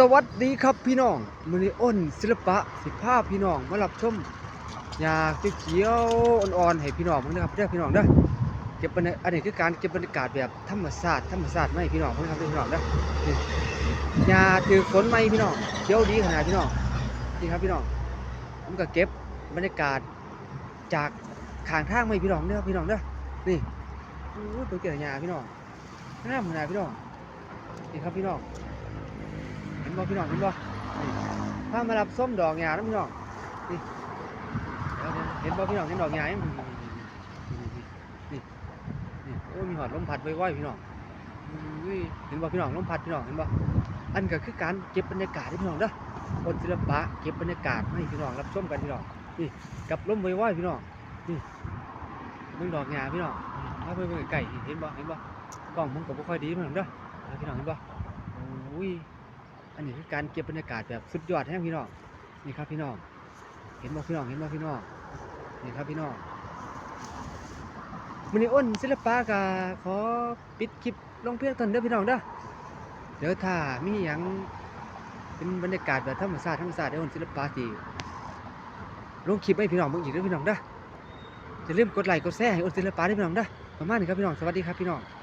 สวัสดีครับพี่น้องมือนี้อ้นศิลปะสิภาพพี่น้องมารับชมยาเขียวๆอ่อนๆให้พี่น้องมึงนะครับเด้อพี่น้องเด้อเก็บบรรยากาศอันนี้คือการเก็บบรรยากาศแบบธรรมชาติธรรมชาติไม่พี่น้องนะครับเด้อพี่น้องเด้อนี่ยาถือฝนไหมพี่น้องเขียวดีขนาดพี่น้องนี่ครับพี่น้องผมก็เก็บบรรยากาศจากข้างทางไม่พี่น้องเด้อพี่น้องเด้อนี่อู้ตัวเกี่ยวยาพี่น้องน่าขนาดพี่น้องนี่ครับพี่น้อง บ่พี่น้องเห็นบ่นี่พามารับส้มดอกหญ้านะพี่น้องนี่เห็นบ่พี่น้องเห็นดอกหญ้านี่นี่นี่โอ้มีหอดลมพัดไว้ๆพี่น้องเห็นบ่พี่น้องลมพัดพี่น้องเห็นบ่อันก็คือการเก็บบรรยากาศพี่น้องเด้อคนศิลปะเก็บบรรยากาศให้พี่น้องรับชมกันพี่น้องนี่กับลมไว้ๆพี่น้องนี่เบิ่งดอกหญ้าพี่น้องมาเบิ่งใกล้ๆเห็นบ่เห็นบ่กล้องผมก็บ่ค่อยดีพี่น้องเด้อพี่น้องเห็นบ่โอ้ย อันนี้คือการเก็บบรรยากาศแบบสุดยอดแห้พี่น้องนี่ครับพี่น้อง เห็นบ่พี่น้องเห็นบ่พี่น้องนี่ครับพี่น้องมันนี้อ้นศิลปะกะขอปิดคลิปลงเพียงเท่านั้นเด้อพี่น้องเด้อเดี๋ยวถ้ามีหยังเป็นบรรยากาศแบบธรรมชาติธรรมชาติเดี๋ยวอ้นศิลปะสิลงคลิปให้พี่น้องเบิ่งอีกเด้อพี่น้องเด้ออย่าลืมกดไลค์กดแชร์ให้อ้นศิลปะเด้พี่น้องเด้อประมาณนี้ครับพี่น้องสวัสดีครับพี่น้อง